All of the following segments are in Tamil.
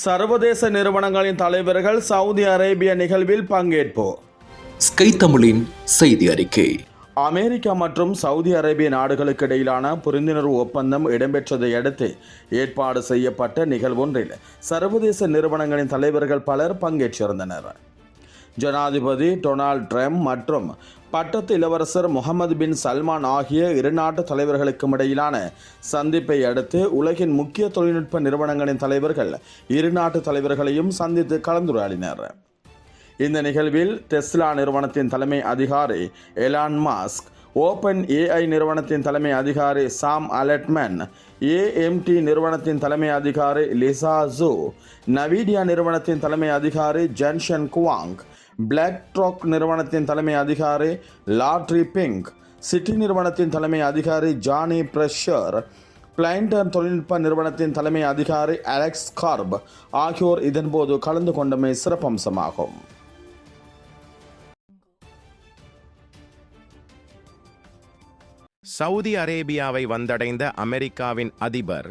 சர்வதேச நிறுவனங்களின் தலைவர்கள் சவுதி அரேபிய நிகழ்வில் பங்கேற்பு. ஸ்கை தமிழின் செய்தி அறிக்கை. அமெரிக்கா மற்றும் சவுதி அரேபிய நாடுகளுக்கு இடையிலான புரிந்துணர்வு ஒப்பந்தம் இடம்பெற்றதை அடுத்து ஏற்பாடு செய்யப்பட்ட நிகழ்வொன்றில் சர்வதேச நிறுவனங்களின் தலைவர்கள் பலர் பங்கேற்றிருந்தனர். ஜனாதிபதி டொனால்ட் ட்ரம்ப் மற்றும் பட்டத்து இளவரசர் முகமது பின் சல்மான் ஆகிய இரு நாட்டு தலைவர்களுக்கும் இடையிலான சந்திப்பை அடுத்து உலகின் முக்கிய தொழில்நுட்ப நிறுவனங்களின் தலைவர்கள் இரு நாட்டு தலைவர்களையும் சந்தித்து கலந்துரையாடினர். இந்த நிகழ்வில் டெஸ்லா நிறுவனத்தின் தலைமை அதிகாரி எலான் மாஸ்க் ஓப்பன் ஏஐ நிறுவனத்தின் தலைமை அதிகாரி சாம் அலட்மன் ஏஎம்டி நிறுவனத்தின் தலைமை அதிகாரி லிசா ஜூ நவீடியா நிறுவனத்தின் தலைமை அதிகாரி ஜன்ஷன் குவாங் பிளாக் ட்ராக் நிறுவனத்தின் தலைமை அதிகாரி லாட்ரி பிங்க் சிட்டி நிறுவனத்தின் தலைமை அதிகாரி ஜானி பிரஷர் பிளைண்டர் தொழில்நுட்ப நிறுவனத்தின் தலைமை அதிகாரி அலெக்ஸ் கார்ப் ஆகியோர் இதன்போது கலந்து கொண்டமை சிறப்பம்சமாகும். சவுதி அரேபியாவை வந்தடைந்த அமெரிக்காவின் அதிபர்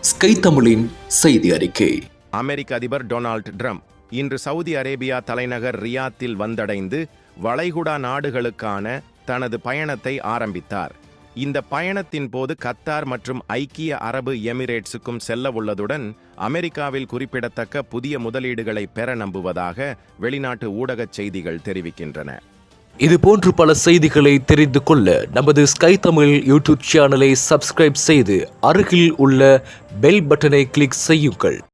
ஸ்கை தமிழின் செய்தி அறிக்கை. அமெரிக்க அதிபர் டொனால்ட் ட்ரம்ப் இன்று சவுதி அரேபியா தலைநகர் ரியாத்தில் வந்தடைந்து வளைகுடா நாடுகளுக்கான தனது பயணத்தை ஆரம்பித்தார். இந்த பயணத்தின் போது கத்தார் மற்றும் ஐக்கிய அரபு எமிரேட்ஸுக்கும் செல்ல உள்ளதுடன் அமெரிக்காவில் குறிப்பிடத்தக்க புதிய முதலீடுகளை பெற நம்புவதாக வெளிநாட்டு ஊடகச் செய்திகள் தெரிவிக்கின்றன. இது போன்று பல செய்திகளை தெரிந்து கொள்ள நமது ஸ்கை தமிழ் யூடியூப் சேனலை சப்ஸ்கிரைப் செய்து அருகில் உள்ள பெல் பட்டனை கிளிக் செய்யுங்கள்.